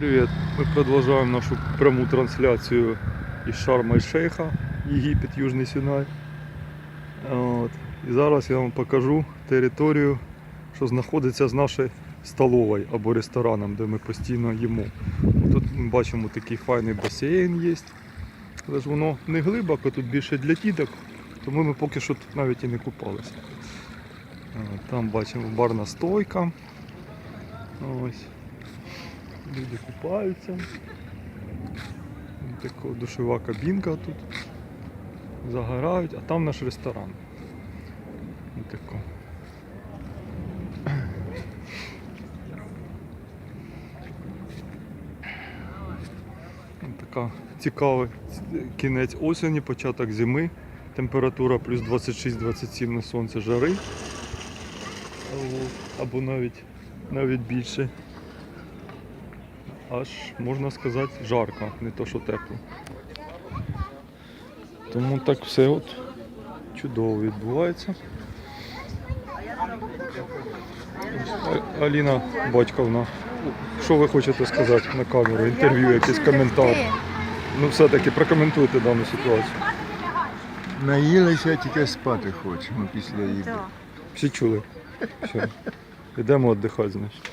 Привет! Мы продолжаем нашу прямую трансляцию із Шарма і Шейха, Єгипет, Южний Сінай. От. І зараз я вам покажу територію, що знаходиться з нашої столовою або рестораном, де ми постійно їмо. Тут ми бачимо такий файний басейн є. Але ж воно не глибоко, тут більше для діток, тому ми поки що тут навіть і не купалися. Там бачимо барна стойка. Ось. Люди купаються. Така душова кабінка тут. Загорають, а там наш ресторан. Тако. Така цікавий кінець осені, початок зими. Температура плюс 26-27 на сонце жари. Або навіть, навіть більше аж можна сказати жарко, не то що тепло. Тому так все от чудово відбувається. А- Аліна Батьковна, що ви хочете сказати на камеру? Інтерв'ю, якийсь коментар? Ну все-таки прокоментуйте дану ситуацію. Наїлися, тільки спати хочемо після їди. Всі чули. Все. Йдемо віддихати, значить.